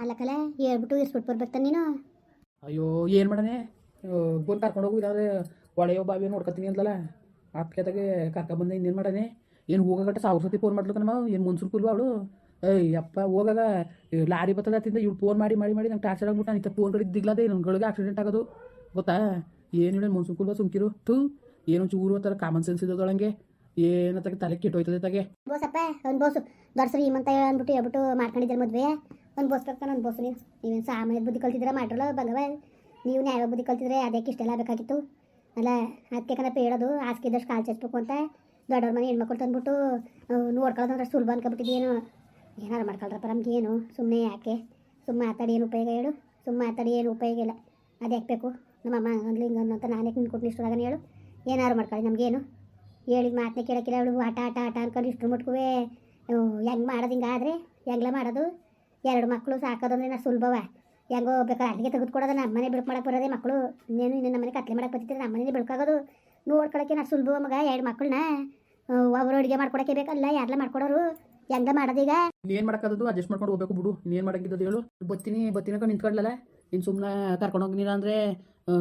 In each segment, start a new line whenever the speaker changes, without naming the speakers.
ಅಲ್ಲಕಲ್ಲ ಹೇಳ್ಬಿಟ್ಟು ಇರ್ಸ್ಬಿಟ್ಟು ಬರ್ಬೇಕು ತಾನೆ ನೀನು.
ಅಯ್ಯೋ ಏನು ಮಾಡನೆ ಬಂದು ಕರ್ಕೊಂಡು ಹೋಗು ಇಲ್ಲಾಂದ್ರೆ ಒಳೆಯೋ ಬಾವಿ ನೋಡ್ಕೊತೀನಿ ಅಂತಲ್ಲ ಅದಕ್ಕೆ ಕರ್ಕೊಂಬಂದೆ ಇನ್ನೇನು ಮಾಡನೆ ಏನು ಹೋಗಗಟ್ಟ ಸಾವಿರ ಸತಿ ಫೋನ್ ಮಾಡ್ಲಕ್ಕ ನಮ್ಮ ಏನು ಮುನ್ಸೂರ್ ಕುಲ್ವ ಅವಳು? ಏಯ್ ಅಪ್ಪ ಹೋಗಾಗ. ಲಾರಿ ಬತ್ತದ ತಿಂದ ಇವ್ಳು ಫೋನ್ ಮಾಡಿ ಮಾಡಿ ಮಾಡಿ ನಂಗೆ ಟಾರ್ಚರ್ ಆಗ್ಬಿಟ್ಟು ನಾನು ಫೋನ್ ಕಡೆ ದಿಗ್ಲದೆ ನನ್ಗಳಿಗೆ ಆಕ್ಸಿಡೆಂಟ್ ಆಗೋದು. ಗೊತ್ತಾ? ಏನು ಹೇಳಿ ಮುನ್ಸುಲ್ ಕುಲ್ವ ಸುಮ್ಕಿರು? ತು ಏನು ಚೂರು ಅಂತಾರೆ ಕಾಮನ್ ಸೆನ್ಸ್ ಇದ್ದೋದೊಳಂಗೆ ಏನತ್ತಾಗ ತಲೆ ಕೆಟ್ಟೋಯ್ತದೆ ತಾಗೆ.
ಬೋಸಪ್ಪ ಒಂದು ಬೋಸು. ದೊಡ್ಡ ಸರಿ ಅಂತ ಅಂದ್ಬಿಟ್ಟು ಹೇಳ್ಬಿಟ್ಟು ಮಾಡ್ಕೊಂಡಿದ್ದಾರೆ ಮದುವೆ. ಒಂದು ಬೋಸ್ ಕರ್ಕೊಂಡು ನನ್ನ ಬೋಸು ನೀವು ನೀವೇನು ಸಾಮಾನ್ಯ ಬುದ್ಧಿ ಕಲ್ತಿದ್ರೆ ಮಾಡ್ರಲ್ಲ ಬಂಗವ ನೀವು ನ್ಯಾಯ ಬುದ್ಧಿ ಕಲ್ತಿದ್ರೆ ಅದಕ್ಕೆ ಇಷ್ಟೆಲ್ಲ ಬೇಕಾಗಿತ್ತು? ಅಲ್ಲ ಅದಕ್ಕೆ ಕಣಪ್ಪ ಹೇಳೋದು ಇದ್ದಷ್ಟು ಕಾಲು ಚಚ್ಬೇಕು ಅಂತ ದೊಡ್ಡವ್ರ ಮನೆ ಹೆಣ್ಮಕ್ಳು ತಂದ್ಬಿಟ್ಟು ನೋಡ್ಕೊಳ್ಳೋದಂದ್ರೆ ಸುಲಭ ಏನು ಏನಾರು ಮಾಡ್ಕೊಳ್ರಪ್ಪ ನಮ್ಗೆ ಏನು? ಸುಮ್ಮನೆ ಯಾಕೆ? ಸುಮ್ಮನೆ ಮಾತಾಡಿ ಏನು ಉಪಯೋಗ ಹೇಳು? ಸುಮ್ಮನೆ ಮಾತಾಡಿ ಏನು ಉಪಯೋಗ ಇಲ್ಲ. ಅದು ಯಾಕೆ ಬೇಕು ನಮ್ಮಮ್ಮ ಹಂಗಂದ್ಲು ಹಿಂಗಂದು ಅಂತ ನಾನೇ ನಿಂತ್ಕೊಟ್ಟು ಇಷ್ಟರಾಗನೇ ಹೇಳು. ಏನಾರು ಮಾಡ್ಕೊಳ್ಳಿ ನಮಗೇನು ಹೇಳಿದ ಮಾತನ್ನ ಕೇಳೋಕ್ಕಿಲ್ಲ ಅವಳು. ಆಟ ಆಟ ಆಟ ಅನ್ಕೊಂಡು ಇಷ್ಟ್ರ ಮುಟ್ಕುವೆ. ಹೆಂಗೆ ಮಾಡೋದು ಹಿಂಗಾದರೆ? ಹೆಂಗ್ಲ ಮಾಡೋದು? ಎರಡು ಮಕ್ಕಳು ಸಾಕೋದಂದ್ರೆ ನಾ ಸುಲಭವ. ಹೆಂಗೋ ಬೇಕಾದ್ರೆ ಅಲ್ಲಿಗೆ ತೆಗೆದುಕೊಡೋದು ನಮ್ಮ ಮನೆ ಬೆಳಕು ಮಾಡಕ್ಕೆ ಬರೋದೇ ಮಕ್ಕಳು. ಇನ್ನೇನು ಇನ್ನು ನಮ್ಮನೆ ಕತ್ಲೆ ಮಾಡಕ್ಕೆ ಬರ್ತಿದ್ರೆ ನಮ್ಮ ಮನೇಲಿ ಬಿಡ್ಕೋದು ನೋಡ್ಕೊಳಕ್ಕೆ ನಾ ಸುಲಭ ಮಗ, ಎರಡು ಮಕ್ಕಳನ್ನ. ಅವರು ಅಡುಗೆ ಮಾಡ್ಕೊಡಕ್ಕೆ ಬೇಕಲ್ಲ ಯಾರೆಲ್ಲ ಮಾಡ್ಕೊಡೋರು? ಹೆಂಗ ಮಾಡೋದೀಗ
ನೀನು ಮಾಡೋಕ್ಕಾಗದು ಅಡ್ಜಸ್ಟ್ ಮಾಡ್ಕೊಂಡು ಹೋಗ್ಬೇಕು ಬಿಡು. ಏನು ಮಾಡಕ್ಕಿದ್ದು ಹೇಳು. ಬತ್ತೀನಿ ಬತ್ತೀನಿ ಅಂತ ನಿಂತ್ಕೊಳ್ಳಲ್ಲ ನೀನು ಸುಮ್ಮನೆ ಕರ್ಕೊಂಡು ಹೋಗಿಲ್ಲ ಅಂದರೆ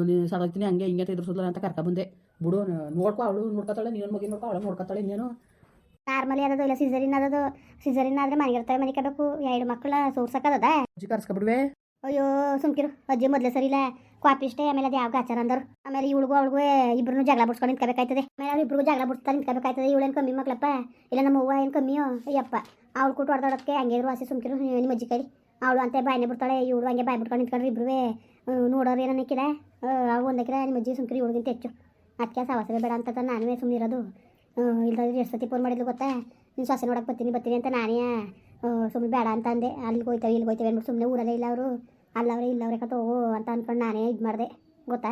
ನೀನು ಸಾಕಾಗ್ತೀನಿ, ಹಂಗೆ ಹಿಂಗೆ ಅಂತ ಎದುರಿಸೋಲ್ಲ ಅಂತ ಕರ್ಕೊಂಡ್ಬಂದೆ ಬಿಡು, ನೋಡ್ಕೊ, ಅವಳು ನೋಡ್ಕೊತಾಳೆ, ನೀನು ಮಗಿ ನೋಡ್ಕೊ ಅವಳು ನೋಡ್ಕೊತಾಳೆ ಇನ್ನೇನು.
ನಾರ್ಮಲಿ ಅದದು ಇಲ್ಲ ಸಿಸರಿನ್ ಅದದು. ಸಿಸರಿನ್ ಮನೆಗೆ ಇರ್ತವೆ ಮನೆ ಕಬೇಕು ಎರಡು ಮಕ್ಕಳ ಸೋರ್ಸಕ್ಕದ
ಅಜ್ಜಿ ಕರ್ಸ್ಕೊಬಿಡ್ವೆ.
ಅಯ್ಯೋ ಸುಮ್ಕಿರು. ಅಜ್ಜಿ ಮೊದಲೇ ಸರಿ ಇಲ್ಲ. ಕಾಪಿ ಇಷ್ಟೇ ಆಮೇಲೆ ಅದು ಯಾವ ಆಚಾರ ಅಂದರು. ಆಮೇಲೆ ಇವಳಿಗೂ ಅವಳಿಗೂ ಇಬ್ರು ಜಗಳ ಬಿಡ್ಸ್ಕೊಂಡು ನಿಂತ್ಕೋಬೇಕಾಯ್ತದೆ. ಆಮೇಲೆ ಅವ್ರು ಇಬ್ರಿಗೂ ಜಗಳ ಬಿಡ್ತಾ ನಿಂತ್ಕೋಬೇಕಾಯ್ತದೆ. ಇವಳೇನು ಕಮ್ಮಿ ಮಕ್ಳಪ್ಪ ಇಲ್ಲ ನಮ್ಮ ಅವ್ವ ಏನು ಕಮ್ಮಿಯೋ? ಅಯ್ಯಪ್ಪ. ಅವ್ಳು ಕೊಟ್ಟು ಹೊಡೆದೋಡಕ್ಕೆ ಹಂಗೆ ಇದ್ರು ಆಸೆ ಸುಮ್ಕಿರು. ನಿಮ್ಮ ಅಜ್ಜಿ ಕೈಲಿ. ಅವಳು ಅಂತ ಬಾಯಿನೇ ಬಿಡ್ತಾಳೆ. ಇವಳು ಹಂಗೆ ಬಾಯಿ ಬಿಟ್ಕೊಂಡು ನಿಂತ್ಕೊಂಡ್ರೆ ಇಬ್ರು ನೋಡೋರು ಏನೋ ನಿಕ್ಕಿಲ್ಲ ಅವ್ಳು ಒಂದಕ್ಕಿಲ್ಲ ನಿಮ್ಮ ಅಜ್ಜಿ ಸುಮ್ಕಿರು ಇವಳಿಗಿಂತ ಹೆಚ್ಚು ಅದಕ್ಕೆ ಸವಾಸವೇ ಬೇಡ ಅಂತ ನಾನೇ ಸುಮ್ಮನೆ ಇರೋದು ಇಲ್ದಾದ್ರೆ ಎಷ್ಟು ಸತಿ ಫೋನ್ ಮಾಡಿದ್ಲು ಗೊತ್ತಾ? ನೀನು ಸೊಸೆ ನೋಡಕ್ಕೆ ಬರ್ತೀನಿ ಬರ್ತೀನಿ ಅಂತ ನಾನೇ ಸುಮ್ಮನೆ ಬೇಡ ಅಂತ ಅಂದೆ. ಅಲ್ಲಿಗೆ ಹೋಯ್ತೇವೆ ಇಲ್ಲಿ ಹೋಯ್ತೇವೆ ಅಂದ್ಬಿಟ್ಟು ಸುಮ್ಮನೆ ಊರಲ್ಲೇ ಇಲ್ಲ ಅವರು. ಅಲ್ಲವ್ರೆ, ಇಲ್ಲವ್ರೆ ಕತ್ತ ಹೋಗು ಅಂತ ಅಂದ್ಕೊಂಡು ನಾನೇ ಇದು ಮಾಡಿದೆ. ಗೊತ್ತಾ?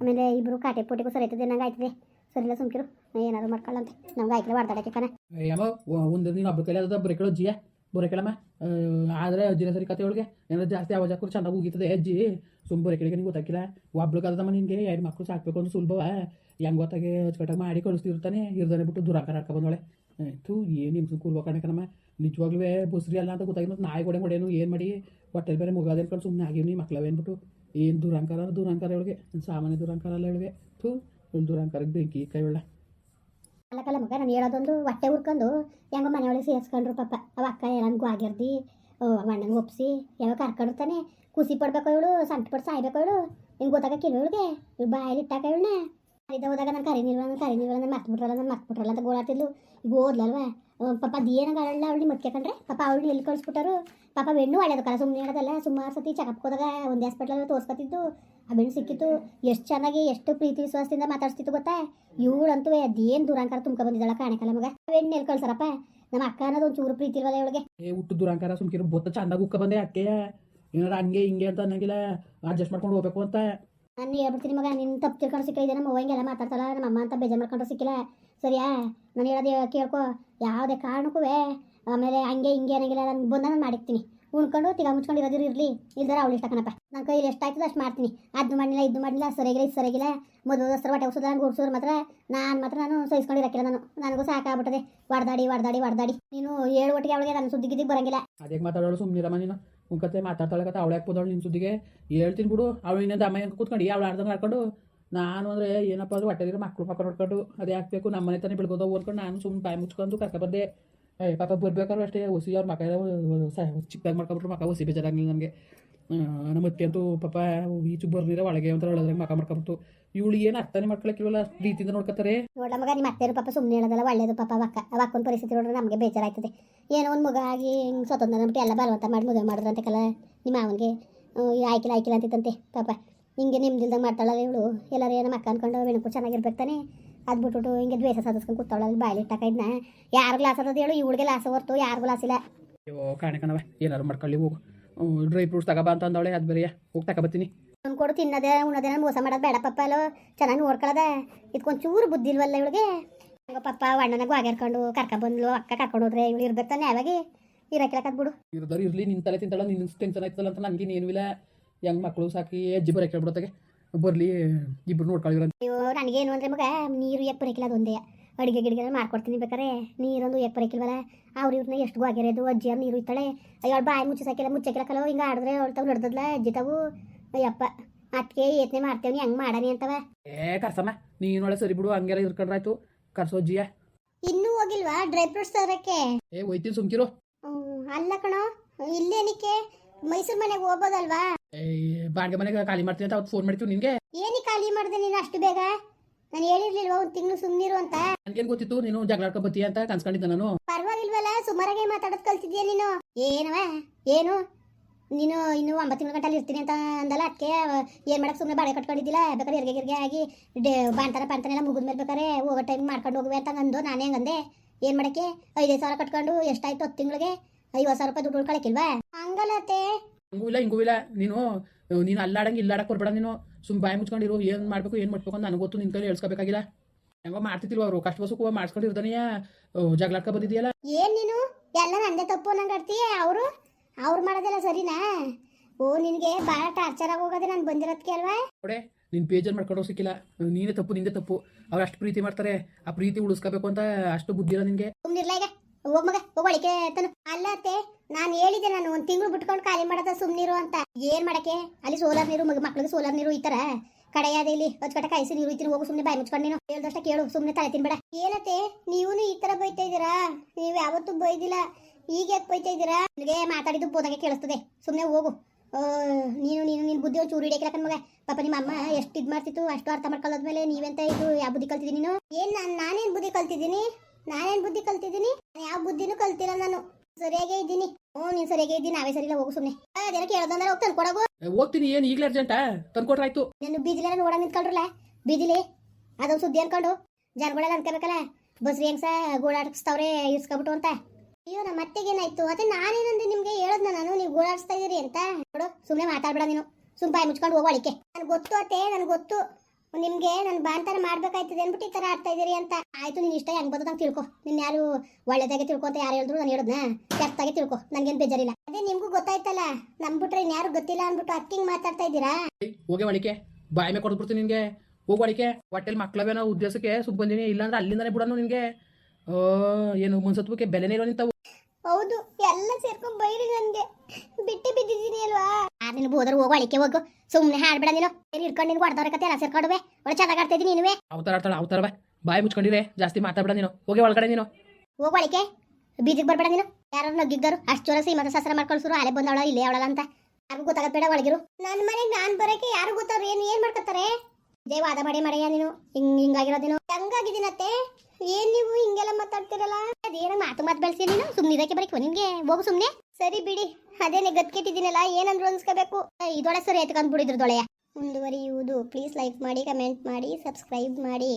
ಆಮೇಲೆ ಇಬ್ಬರು ಕಾಟೆ ಪೋಟಿಗೂ ಸರಿ ಆಯ್ತದೆ, ನಂಗೆ ಆಯ್ತದೆ. ಸರಿಲ್ಲ ಸುಮ್ಕಿರು, ಏನಾದ್ರು ಮಾಡ್ಕೊಳ್ಳಂತೆ. ನಮ್ಗೆ ಆಯ್ತದೆ ಹೊಡ್ದಾಡಕ್ಕೆ ಕಣ.
ಒಂದು ನೀನು ಹಬ್ಬಕ್ಕೆ ಬ್ರೇಕ್ ಜಿಯಾ. ಬರೀ ಕೇಳಮ್ಮ ಆದರೆ ಅಜ್ಜಿನ ಸರಿ ಕತೆ ಒಳಗೆ ಏನಾದ್ರು ಜಾಸ್ತಿ ಆವಾಜ್ ಹಾಕೋರು ಚೆನ್ನಾಗಿ ಹೋಗಿತ್ತದೆ ಅಜ್ಜಿ. ಸುಮ್ಮ ಬರೀ ಕೇಳಿಗೆ ನಿಂಗೆ ಗೊತ್ತಾಗಿಲ್ಲ ಒಬ್ಳು ಕದಮ್ಮ ನಿನಗೆ ಎರಡು ಮಕ್ಕಳು ಸಾಕ್ಬೇಕು ಅಂದ್ರೆ ಸುಲಭವ. ಹೆಂಗೆ ಗೊತ್ತಾಗೆ? ಅಚ್ಚುಕಟ್ಟಾಗಿ ಮಾಡಿ ಕಳಿಸ್ತಿರ್ತಾನೆ. ಇರ್ದಾನೆ ಬಿಟ್ಟು ದುರಾಕಾರ ಹಾಡ್ಕೊಂಡ್ಬಂದೋಳೆ ಆಯಿತು, ಏನು ನಿಮ್ಗೆ ಕೂರ್ಬೇಕು ಕಣಕನಮ್ಮ ನಿಜವಾಗ್ಲೂ ಬುಸ್ರಿ ಅಲ್ಲ ಅಂತ ಗೊತ್ತಾಗಿಲ್ಲ ನಾಯಿ ಕೊಡೆ ಹೊಡೆನು ಏನು ಮಾಡಿ? ಹೊಟ್ಟೆಲಿ ಬೇರೆ ಮುಗಾದೇನು ಅನ್ಕೊಂಡು ಸುಮ್ಮನೆ ಆಗಿವ್ನಿ ಮಕ್ಳವೆ ಅಂದ್ಬಿಟ್ಟು ಏನು ದುರಂಕಾರ? ದುರಂಕಾರ ಇವಳಿಗೆ. ಸಾಮಾನ್ಯ ದುರಂಕಾರ ಅಲ್ಲ ಇವಳಿಗೆ. ಥೂ ದೂರಂಕಾರಕ್ಕೆ ದುರಂಕಾರಕ್ಕೆ ಬೆಂಕಿ ಕೈ ಒಳ್ಳೆ
ಅಲ್ಲ ಕಲ್ಲ ಮಗ, ನಾನು ಹೇಳೋದೊಂದು ಹೊಟ್ಟೆ ಉರ್ಕೊಂಡು ಹೆಂಗೋ ಮನೆಯೊಳಗೆ ಸೇರಿಸ್ಕೊಂಡ್ರು ಪಾಪ. ಅವ ಅಕ್ಕ ನನಗೂ ಆಗಿರ್ದಿ ಒಪ್ಸಿ ಯಾವ ಕರ್ಕೊಂಡಿರ್ತಾನೆ ಖುಷಿ ಪಡ್ಬೇಕು ಇವಳು, ಸಂಟ ಪಟ್ಟು ಸಾಯ್ಬೇಕು ಇವಳು? ನಿಂಗೆ ಗೊತ್ತಾಗಕ್ಕಿಲ್ಲ ಇವಳಿಗೆ? ಇವ್ ಬಾಯಲ್ಲಿ ಇಟ್ಟಾಕ ಇವಳನ್ನ ಕರಿದ ಹೋದಾಗ ನಾನು ಕರಿನಿಲ್ವ ನಾನು ಕರಿ ನಾನು ಮರ್ತು ಬಿಟ್ರಲ್ಲ ನಾನು ಮರ್ತು ಬಿಟ್ರಲ್ಲ ಅಂತ ಗೋಳಾಡ್ತಿದ್ಲು ಈಗ ಓದ್ಲಲ್ವ ಪಾಪ ಅವಳಿ ಮತ್ತೆ ಮತ್ಕೊಂಡ್ರೆ ಪಾಪ ಅವಳು ಎಲ್ಲಿ ಕಳಿಸ್ಬಿಟ್ಟರು ಪಾಪ ಬೆಣ್ಣು ಒಳ್ಳೇದು ಕಲ ಸುಮ್ಮನೆ ಹೇಳೋದಲ್ಲ ಸುಮಾರು ಸತಿ ಚೆಕಪ್ ಹೋದಾಗ ಒಂದು ಹಾಸ್ಪಿಟ್ಲಲ್ಲಿ ತೋರಿಸ್ಕೊತಿದ್ದು ಆ ಬೆಣ್ಣು ಸಿಕ್ಕಿತ್ತು ಎಷ್ಟು ಚೆನ್ನಾಗಿ ಎಷ್ಟು ಪ್ರೀತಿ ವಿಶ್ವಾಸದಿಂದ ಮಾತಾಡ್ಸ್ತಿತ್ತು ಗೊತ್ತಾ ಇವಳಂತೂ ಅದೇನು ದೂರಾಂಕಾರ ತುಂಬ್ಕೊ ಬಂದಿದ್ದಾಳ ಕಾಣಕಲ್ಲ ಮಗ ಬೆಣ್ಣು ಎಲ್ಲಿ ಕಳ್ಸಾರಪ್ಪ ನಮ್ಮ ಅಕ್ಕ ಅನ್ನೋದು ಒಂದು ಚೂರು ಪ್ರೀತಿ ಇಲ್ವಲ್ಲ ಇವಳಿಗೆ
ಏ ಹುಟ್ಟು ದುರಂಕಾರ ಸುಮ್ಕಿರು ಬೊತ್ತ ಚಂದಾಗಿ ಉಕ್ಕ ಬಂದೆ ಅಕ್ಕೆ ಏನಾರ ಹಂಗೆ ಹಿಂಗೆ ಅಂತ ಅನ್ನಂಗಿಲ್ಲ ಅಡ್ಜಸ್ಟ್ ಮಾಡ್ಕೊಂಡು ಹೋಗ್ಬೇಕು ಅಂತ
ನಾನು ಹೇಳ್ಬಿಡ್ತೀನಿ ಮಗ ನಿನ್ನ ತಪ್ಪು ತಿಳ್ಕೊಂಡು ಸಿಕ್ಕಿದೆ ನಮ್ಮ ಹೋಗಿ ಎಲ್ಲ ಮಾತಾಡ್ತಾಳ, ನಮ್ಮ ಅಮ್ಮ ಅಂತ ಬೇಜಾರು ಮಾಡ್ಕೊಂಡು ಸಿಕ್ಕಿಲ್ಲ. ಸರಿಯಾ? ನಾನು ಹೇಳೋದು ಕೇಳ್ಕೊ, ಯಾವುದೇ ಕಾರಣಕ್ಕೂ ಆಮೇಲೆ ಹಂಗೆ ಹಿಂಗೆ ಅನ್ನಂಗಿಲ್ಲ ನಾನು ಬಂದ ನಾನು ಮಾಡಿರ್ತೀನಿ. ಉಣ್ಕೊಂಡು ತಿಗ ಮುಚ್ಕೊಂಡು ಇರೋದಿರು ಇರಲಿ. ಇಲ್ದಾರ ಅವಳು ಇಷ್ಟ ನನ್ನ ಕೈಲಿ ಎಷ್ಟಾಯ್ತದ ಅಷ್ಟು ಮಾಡ್ತೀನಿ. ಅದು ಮಾಡಿಲ್ಲ ಇದು ಮಾಡಿಲ್ಲ, ಸರಿಯಾಗಿಲ್ಲ, ಇದು ಸರಿಯಾಗಿಲ್ಲ. ಮೊದಲು ದಸರ ಹೊಟ್ಟೆ ಹೊಸದ ಗುಡ್ಸೋರು ಮಾತ್ರ ನಾನು ಮಾತ್ರ ನಾನು ಸಹಿಸ್ಕೊಂಡಿರಕ್ಕಿಲ್ಲ ನಾನು. ನನಗೂ ಸಾಕಾಗ್ಬಿಟ್ಟದೆ. ಹೊಡೆದಾಡಿ ಹೊಡೆದಾಡಿ ಹೊಡೆದಾಡಿ ನೀನು ಏಳು ಒಟ್ಟಿಗೆ ಅವಳಿಗೆ, ನಾನು ಸುದ್ದಿಗಿದ್ದಿಗೆ ಬರಂಗಿಲ್ಲ.
ಅದೇ ಮಾತಾಡೋಳು ಸುಮ್ಮನಿರಮ್ಮ ನೀನು? ಉಂಕತ್ತೆ ಮಾತಾಡ್ತಾಳೆ ಕತೆ, ಅವಳು ಯಾಕೆ ಹೋದವಳು ನಿನ್ನ ಸುದ್ದಿಗೆ ಹೇಳ್ತೀನಿ ಬಿಡು. ಅವಳು ಇನ್ನೊಂದು ಅಮ್ಮ ಹೆಂಗೆ ಕೂತ್ಕೊಂಡು ಅವಳು ಆಡ್ದಂಗೆ ಆಡ್ಕೊಂಡು, ನಾನು ಅಂದರೆ ಏನಪ್ಪ ಅಂದ್ರೆ ಹೊಟ್ಟೆಲಿರೋ ಮಕ್ಕಳು ಮಕ್ಕಳು ನೋಡ್ಕೊಂಡು ಅದೇ ಹಾಕ್ಬೇಕು ನಮ್ಮ ಮನೆ ತಾನೇ ಬೆಳ್ಕೋದವು ಓದ್ಕೊಂಡು ನಾನು ಸುಮ್ಮನೆ ಬಾಯಿ ಮುಚ್ಕೊಂಡು ಕರ್ಕೊಬಂದೆ ಏ, ಪಾಪ ಬರ್ಬೇಕಾದ್ರೂ ಅಷ್ಟೇ, ಹುಸಿ ಅವ್ರ ಮಕ್ಕ ಚಿಕ್ಕದಾಗಿ ಮಾಡ್ಕೊಬಿಟ್ರು ಮಕ್ಕ ಹುಸಿ ಬೇಜಾರಾಗಲಿಲ್ಲ ನನಗೆ ನಮ್ಮ ಅತ್ತೆ ಅಂತೂ ಪಾಪ ಈಚು ಬರ್ದಿರ ಒಳಗೆ ಅಂತ ಹೇಳಿದ್ರೆ ಮಕ ಮಾಡ್ಕೊಬಿಟ್ಟು ಇವಳು ಏನು ಅರ್ಥನೇ ಮಾಡ್ಕೊಳಕ್ಕಿಲ್ವಲ್ಲ ಅಷ್ಟು ಪ್ರೀತಿಯಿಂದ ನೋಡ್ಕೊತಾರೆ.
ನೋಡ ಮಗ ನಿಮ್ಮ ಅತ್ತೆಯರು ಪಾಪ ಸುಮ್ಮನೆ ಹೇಳೋದಲ್ಲ ಒಳ್ಳೇದು ಪಾಪ ಅವಕ್ಕ ಅವ ಅಕ್ಕನ ಪರಿಸ್ಥಿತಿ ನೋಡಿದ್ರೆ ನಮಗೆ ಬೇಜಾರಾಯ್ತದೆ. ಏನೋ ಒಂದು ಮಗ ಆಗಿ ಹಿಂಗೆ ಸ್ವತಂತ್ರ ಬಿಟ್ಟು ಎಲ್ಲ ಬಲವಂತ ಮಾಡಿ ಮದುವೆ ಮಾಡಿದ್ರಂತೆ ಕಲ ನಿಮ್ಮ ಅವನಿಗೆ ಆಯ್ಕಿಲ್ಲ ಆಯ್ಕಿಲ್ಲ ಅಂತಿತ್ತಂತೆ ಪಾಪ. ಹಿಂಗೆ ನಿಮ್ದಿಲ್ದಂಗೆ ಮಾಡ್ತಾಳಲ್ಲ ಇವಳು ಎಲ್ಲರೂ ಏನೋ ಮಕ್ಕ ಅನ್ಕೊಂಡು ಬೆಣಕು ಚೆನ್ನಾಗಿರ್ಬೇಕು ತಾನೆ? ಅದು ಬಿಟ್ಬಿಟ್ಟು ಹಿಂಗೆ ದ್ವೇಷ ಸಾಧಿಸ್ಕೊಂಡು ಕೂತಾವಳಲ್ಲಿ ಬಾಯಲ್ಲಿ ಇಟ್ಟಾಕ ಇದನ್ನ ಯಾರಿಗೂ ಲಾಸ್ ಅದ ಹೇಳು ಇವಳಿಗೆ ಲಾಸ್ ಹೊರ್ತು ಯಾರಿಗೂ ಇಲ್ಲ.
ಅಯ್ಯೋ ಕಾಣೆ ಕಣವ ಏನಾರು ಮಾಡ್ಕೊಳ್ಳಿ ಹೋಗು. ಡ್ರೈ ಫ್ರೂಟ್ಸ್ ತಗೋಬಾ ಅಂತ ಅಂದವಳೆ ಅದು ಬರೀ ಹೋಗಿ ತಗೋಬತ್ತೀನಿ
ಒಂದು ಕೊಡು ತಿನ್ನೋದೇ ಉಣ್ಣೋದೇ ಮೋಸ ಮಾಡೋದು ಬೇಡ ಪಪ್ಪ ಅಲ್ಲೋ. ಚೆನ್ನಾಗಿ ನೋಡ್ಕೊಳ್ಳೋದ ಇದಕ್ಕೊಂದು ಚೂರು ಬುದ್ಧಿ ಇಲ್ವಲ್ಲ ಇವಳಿಗೆ? ಪಪ್ಪ ಅಣ್ಣನಾಗೂ ಆಗ್ಯಾರ್ಕೊಂಡು ಕರ್ಕೊಂಡ್ಬಂದ್ಲು ಅಕ್ಕ ಕರ್ಕೊಂಡು ಹೋದ್ರೆ ಇವಳು ಇರ್ಬೇಕು ತಾನೆ ಯಾವಾಗ ಇರಕ್ಕಿಲ್ಲ ಬಿಡು.
ಇರ್ದಾರು ಇರಲಿ ನಿನ್ನ ತಲೆ ತಿಂತಾಳ ನಿನ್ನ ಟೆನ್ಷನ್ ಆಯ್ತಲ್ಲ ಅಂತ ನನಗೇನು ಏನೂ ಇಲ್ಲ. ಹೆಂಗೆ ಮಕ್ಕಳು ಸಾಕಿ ಅಜ್ಜಿ ಬರಕ್ಕೆ ಬಿಡತ್ತಾಗೆ ಬರಲಿ ಇಬ್ರು ನೋಡ್ಕೊಳ್ಳಿರ
ಅಯ್ಯೋ ನನಗೇನು ಅಂದರೆ ಮಗ ನೀರು ಯಾಕೆ ಬರೋಕಿಲ್ಲ ಅದೊಂದೇ ಒಂದೇ. ಅಡುಗೆ ಗಿಡಿಗೆ ಮಾಡ್ಕೊಡ್ತೀನಿ ಬೇಕಾರೆ. ನೀರೊಂದು ಏಕ್ ಬರಕಿಲ್ವಲ್ಲ ಅವ್ರ ಇವ್ರನ್ನ ಎಷ್ಟು ಆಗಿರೋದು ಅಜ್ಜಿಯ ನೀರು ಇತ್ತಾಳೆ ಅಯ್ಯೋ ಬಾಯಿ ಮುಚ್ಚಿಸಾಕಿಲ್ಲ ಮುಚ್ಚಕ್ಕಿಲ್ಲ ಹಿಂಗೆ ಆಡಿದ್ರೆ ಅವಳು ತಾವು ನಡ್ದದ್ಲ? ಅಜ್ಜಿ ತಾವು. ಅಯ್ಯಪ್ಪ ಅದಕ್ಕೆ ಏತ್ನೆ ಮಾಡ್ತೇವೆ ಹಂಗೆ ಮಾಡಾನಿ ಅಂತವ.
ಏ ಕರ್ಸಮ್ಮ ನೀನು ಒಳ್ಳೆ ಸರಿ ಬಿಡು ಹಂಗೆಲ್ಲ ಇರ್ಕೊಂಡ್ರಾಯ್ತು ಕರ್ಸೋ ಅಜ್ಜಿಯ
ಇನ್ನೂ ಹೋಗಿಲ್ವಾ? ಡ್ರೈ ಫ್ರೂಟ್ಸ್ ತರಕ್ಕೆ
ಏ ಹೋಯ್ತೀನಿ ಸುಮ್ಕಿರು.
ಅಲ್ಲ ಕಣೋ ಇಲ್ಲೇನಿಕ್ಕೆ ಮೈಸೂರು ಮನೆಗೆ ಹೋಗ್ಬೋದಲ್ವಾ?
ಏ ಬಾಡಿಗೆ ಮನೆಗೆ ಖಾಲಿ ಮಾಡ್ತೀನಿ ಅಂತ ಅವತ್ತು ಫೋನ್ ಮಾಡ್ತೀವಿ ನಿನಗೆ.
ಏನಿ ಖಾಲಿ ಮಾಡಿದೆ ನೀನು ಅಷ್ಟು ಬೇಗ? ನಾನು ಹೇಳಿರ್ಲಿಲ್ವಾ ಒಂದು ತಿಂಗಳು ಸುಮ್ಮನಿರು ಅಂತ?
ನನ್ಗೇನು ಗೊತ್ತಿತ್ತು? ನೀನು ಜಗಳಾಡ್ಕೊ ಬತ್ತೀಯ ಅಂತ ಕನ್ಸ್ಕೊಂಡಿದ್ದೆ ನಾನು.
ಪರವಾಗಿಲ್ವಲ್ಲ ಸುಮಾರಾಗೆ ಮಾತಾಡೋದು ಕಲ್ತಿದ್ಯಾ ನೀನು? ಏನವ? ಏನು? ನೀನು ಇನ್ನು ಒಂಬತ್ತು ತಿಂಗಳ ಗಂಟಲ್ಲಿ ಇರ್ತೀನಿ ಅಂತ ಅಂದಲ್ಲ ಅದಕ್ಕೆ ಏನು ಮಾಡಕ್ಕೆ ಸುಮ್ಮನೆ ಬಾಳೆ ಕಟ್ಕೊಂಡಿದ್ದಿಲ್ಲ ಬೇಕಾದ್ರೆ ಎರ್ಗೆ ಗಿರ್ಗೆ ಆಗಿ ಡೇ ಬಾಂತಾರ ಪಾಣ್ತಾನ ಎಲ್ಲ ಮುಗಿದ ಮೇಲೆ ಬೇಕಾದ್ರೆ ಹೋಗೋ ಟೈಮ್ ಮಾಡ್ಕೊಂಡು ಹೋಗುವೆ ಅಂತ ಅಂದು ನಾನೇ ಹಂಗಂದೆ. ಏನು ಮಾಡಕ್ಕೆ? ಐದೈದು ಸಾವಿರ ಕಟ್ಕೊಂಡು ಎಷ್ಟಾಯ್ತು ಹತ್ತು ತಿಂಗಳಿಗೆ? ಐವತ್ತು ಸಾವಿರ ರೂಪಾಯಿ ದುಡ್ಡು ಉಳ್ಕೊಳಕ್ಕಿಲ್ವಾ ಹಂಗಲ್ಲತ್ತೆ
ಹಂಗೂ ಇಲ್ಲ ಹಿಂಗೂ ಇಲ್ಲ. ನೀನು ನೀನು ಅಲ್ಲಾಡಂಗೆ ಇಲ್ಲಾಡಕ್ಕೆ ಬರ್ಬೇಡ ನೀನು. ಸುಮ್ ಬಾಯಿ ಮುಚ್ಕೊಂಡಿರು ಏನು ಮಾಡಬೇಕು ಏನು ಮಾಡ್ಬೇಕು ಅಂತ ನನಗೆ ಗೊತ್ತು ನಿನ್ನ ಕೈಲಿ ಹೇಳ್ಸ್ಕೊಬೇಕಾಗಿಲ್ಲ. ಹೆಂಗೋ ಮಾಡ್ತಿತ್ತಿಲ್ವ ಅವರು ಕಷ್ಟ ಕೂಡ ಮಾಡಿಸ್ಕೊಂಡಿರ್ತಾನೆಯ ಜಗಳಾಡ್ಕ ಬಂದಿದೆಯಲ್ಲ
ಏನ್ ನೀನು? ಎಲ್ಲ ನಂದೇ ತಪ್ಪು ನಂಗೆ ಆಡ್ತೀಯ ಅವರು? ಅವ್ರು ಮಾಡೋದೆಲ್ಲ ಸರಿನಾ? ಓ ನಿನಗೆ ಭಾಳ ಟಾರ್ಚರ್ ಆಗಿ ಹೋಗೋದೆ ನಾನು ಬಂದಿರೋದಕ್ಕೆ ಅಲ್ವಾ?
ನೋಡೆ ನಿನ್ ಪೇಜರ್ ಮಾಡ್ಕೊಂಡು ಸಿಕ್ಕಿಲ್ಲ. ನೀನೇ ತಪ್ಪು ನಿಂದೆ ತಪ್ಪು. ಅವ್ರು ಅಷ್ಟು ಪ್ರೀತಿ ಮಾಡ್ತಾರೆ ಆ ಪ್ರೀತಿ ಉಳಿಸ್ಕೋಬೇಕು ಅಂತ ಅಷ್ಟು ಬುದ್ಧಿ ಇಲ್ಲ ನಿನಗೆ.
ಸುಮ್ನಿರ್ಲ ಈಗ. ಹೋಗ್ ಮಗ ಹೋಗಳಿಕೆ ತನು ಅಲ್ಲ ನಾನು ಹೇಳಿದೆ ನಾನು ಒಂದು ತಿಂಗಳು ಬಿಟ್ಕೊಂಡು ಖಾಲಿ ಮಾಡೋದ ಸುಮ್ನಿರು ಅಂತ. ಏನ್ ಮಾಡಕ್ಕೆ? ಅಲ್ಲಿ ಸೋಲಾರ್ ನೀರು, ಮಗ, ಮಕ್ಳಿಗೆ ಸೋಲಾರ್ ನೀರು ಈ ತರ ಕಡೆಯಾದ ಇಲ್ಲಿ ಹೊಚ್ಕಟ ಕಾಯಿಸಿ ನೀರು ಇತ್ತಿನ, ಹೋಗು ಸುಮ್ಮನೆ ಬಾಯಿ ಮುಚ್ಕೊಂಡು ನೀನು. ಹೇಳ್ದಷ್ಟ ಕೇಳು ಸುಮ್ಮನೆ ತಲೆ ತಿನ್ಬೇಡ. ಏನತ್ತೆ ನೀವು ಈ ತರ ಬೈತಾ ಇದ್ದೀರಾ? ನೀವು ಯಾವತ್ತು ಬೈದಿಲ್ಲ. ಈಗ ಯಾಕೆ ಬೈತಾ ಇದ್ದೀರಾ? ನಿನಗೆ ಮಾತಾಡಿದ್ದು ಬೋದಾಗೆ ಕೇಳಿಸ್ತದೆ. ಸುಮ್ಮನೆ ಹೋಗು. ನೀನು ನೀನು ನಿನ್ನ ಬುದ್ಧಿ ಒಂದು ಚೂರು ಹಿಡಿಯಕ್ಕೆ ಮಗ. ಪಾಪ ನಿಮ್ಮ ಅಮ್ಮ ಎಷ್ಟು ಇದ್ ಮಾಡ್ತಿತ್ತು, ಅಷ್ಟು ಅರ್ಥ ಮಾಡ್ಕೊಳ್ಳೋದ್ಮೇಲೆ ನೀವೆಂತ ಇದು, ಯಾವ ಬುದ್ಧಿ ಕಲ್ತಿದ್ದೀನಿ ನೀನು? ಏನ್ ನಾನು, ನಾನೇನು ಬುದ್ಧಿ ಕಲ್ತಿದ್ದೀನಿ? ನಾನೇನ್ ಬುದ್ಧಿ ಕಲ್ತಿದ್ದೀನಿ? ಯಾವ ಬುದ್ಧಿನೂ ಕಲ್ತಿಲ್ಲ ನಾನು. ಸರಿಯಾಗೇ ಇದ್ದೀನಿ. ಹ್ಞೂ ನೀನ್ ಸರಿಯಾಗೇ ಇದ್ದೀನಿ. ನಾವೇ ಸರಿಯಿಲ್ಲ ಹೋಗು ಸುಮ್ಮನೆ ಅದೇನೋ ಕೇಳೋದಂದ್ರೆ ಹೋಗಿ ತಂದ್ಕೊಡಗು.
ಹೋಗ್ತೀನಿ. ಏನು ಈಗಲೇ ಅರ್ಜೆಂಟಾ ತಂದ್ಕೊಟ್ರಾಯ್ತು.
ನಾನು ಬೀದಿಲೆಲ್ಲ ನೋಡ ನಿಂತ್ಕೊಂಡ್ರಲ್ಲ? ಬೀದಿಲಿ. ಅದೊಂದು ಸುದ್ದಿ ಅನ್ಕೊಂಡು. ಜನಗಳೆಲ್ಲ ಅನ್ಕೋಬೇಕಲ್ಲ? ಬಸ್ರಿ ಹೆಂಗ್ಸ ಗೋಳಾಡಿಸ್ತಾವ್ರೆ ಇರ್ಸ್ಕೊಬಿಟ್ಟು ಅಂತ. ಅಯ್ಯೋ ನಮ್ಮ ಅತ್ತೆಗೇನಾಯ್ತು ಅದೇ ನಾನೇನಂದ್ರೆ ನಿಮ್ಗೆ? ಹೇಳೋದ್ ನಾನು? ನೀವು ಗೋಳಾಡಿಸ್ತಾ ಇದೀರಿ ಅಂತ? ನೋಡು ಸುಮ್ಮನೆ ಮಾತಾಡ್ಬೇಡ ನೀನು. ಸುಮ್ ಬಾಯಿ ಮುಚ್ಕೊಂಡು ಹೋಗೋ ನನ್ಗೆ ಗೊತ್ತು ಅತ್ತೆ ನನ್ಗೆ ಗೊತ್ತು. ನಿಮ್ಗೆ ನಾನು ಬಾಂತರ ಮಾಡ್ಬೇಕಾಯ್ತದೆ ಅಂದ್ಬಿಟ್ಟು ಈ ತರ ಆಡ್ತಾ ಇದೀರಿ ಅಂತ. ಆಯ್ತು ನೀನು ಇಷ್ಟ ಹೆಂಗ್ ಬರ್ತದಂಗೆ ತಿಳ್ಕೊ. ನಿನ್ ಯಾರು ಒಳ್ಳೇದಾಗೆ ತಿಳ್ಕೊ ಅಂತ ಯಾರು ಹೇಳಿದ್ರು ನಾನು ಹೇಳದ್ನ? ಕೆಟ್ಟಾಗೆ ತಿಳ್ಕೊ. ನನ್ಗೇನು ಬೇಜಾರಿಲ್ಲ. ಅದೇ ನಿಮ್ಗೂ ಗೊತ್ತಾಯ್ತಲ್ಲ ನಂಬಿಟ್ರೆ ಇನ್ಯಾರು ಗೊತ್ತಿಲ್ಲ ಅಂದ್ಬಿಟ್ಟು ಅಕ್ಕಿಂಗ್ ಮಾತಾಡ್ತಾ ಇದ್ದೀರಾ?
ಹೋಗಿ ಒಳಿಕೆ ಬಾಯಿ ಮೇಲೆ ಕೊಡ್ಬಿಡ್ತೀನಿ ನಿನಗೆ. ಹೋಗಿ ಒಳಿಕೆ ಹೊಟ್ಟೆಲಿ ಮಕ್ಳವೇನೋ ಉದ್ದೇಶಕ್ಕೆ ಸುಮ್ ಬಂದಿನಿ. ಇಲ್ಲಾಂದ್ರೆ ಅಲ್ಲಿಂದನೇ ಬಿಡೋನು ನಿನಗೆ. ಏನು ಮುನ್ಸತ್ವಕ್ಕೆ ಬೆಲೆನೇ ಇರೋ ನಿಂತವು.
ಹೌದು ಎಲ್ಲ ಸೇರ್ಕೊಂಡ್ ಬೈರಿ ನನ್ಗೆ ಬಿಟ್ಟಿ ಬಿದ್ದಿದ್ದೀನಿ ಅಲ್ವಾ? ನೀನು ಬೋದರು ಹೋಗು ಅಳಿಕೆ ಹೋಗು. ಸುಮ್ಮನೆ ಹಾಡ್ಬೇಡ ನೀನು. ಏನ್ ಹಿಡ್ಕೊಂಡು ನಿನ್ಗೆ ಹೊಡೆದವ್ರ ಕತೆ ಎಲ್ಲ ಸೇರ್ಕೊಂಡುವೆ? ಒಳ್ಳೆ ಚೆನ್ನಾಗಿ ನೀನುವೆ
ಅವತಾರ ಆಡ್ತಾಳೆ ಅವತಾರ ಬಾ ಬಾಯಿ ಮುಚ್ಕೊಂಡಿದೆ ಜಾಸ್ತಿ ಮಾತಾಡ್ಬೇಡ ನೀನು. ಹೋಗಿ ಒಳಗಡೆ ನೀನು.
ಹೋಗು ಅಳಿಕೆ. ಬೀದಿಗೆ ಬರ್ಬೇಡ ನೀನು. ಯಾರು ನಗ್ಗಿದ್ದರು ಅಷ್ಟು ಜೋರ ಸೀಮಂತ ಶಾಸ್ತ್ರ ಮಾಡ್ಕೊಳ್ಸರು ಅಲೆ ಬಂದವಳ ಇಲ್ಲೇ ಅವಳಲ್ಲ ಅಂತ. ಯಾರಿಗೂ ಗೊತ್ತಾಗತ್ತೆ ಬೇಡ ಒಳಗಿರು. ನನ್ನ ಮನೆಗೆ ನಾನ್ ಬರೋಕೆ ಯಾರು ಗೊತ್ತಾರ ಏನು ಏನ್ ಮಾಡ್ಕೊತಾರೆ? ಇದೇ ವಾದ ಮಾಡಿ ಮಾಡಿಯ ನೀನು. ಹಿಂಗ್ ಹಿಂಗಾಗಿರೋದೇನು ಹೆಂಗಾಗಿದ್ದೀನತ್ತೆ. ಏನ್ ನೀವು ಹಿಂಗೆಲ್ಲ ಮಾತಾಡ್ತಿರಲ್ಲ? ಅದೇನ ಮಾತು ಮಾತು ಬೆಳೆಸಿ ನೀನು? ಸುಮ್ಮನೆ ಇದಕ್ಕೆ ಬರೀಕೋ ನಿಮ್ಗೆ. ಹೋಗು ಸುಮ್ಮನೆ ಸರಿ ಬಿಡಿ. ಅದೇನೆ ಗದ್ಕೆಟ್ಟಿದ್ದೀನಲ್ಲ ಏನಂದ್ರು ಅನ್ಸ್ಕೋಬೇಕು. ಇದೊಳೆ ಸರಿ ಎತ್ಕೊಂಡ್ ಬಿಡಿದ್ರು ದೊಳೆಯ. ಮುಂದುವರಿಯುವುದು. ಪ್ಲೀಸ್ ಲೈಕ್ ಮಾಡಿ ಕಮೆಂಟ್ ಮಾಡಿ ಸಬ್ಸ್ಕ್ರೈಬ್ ಮಾಡಿ.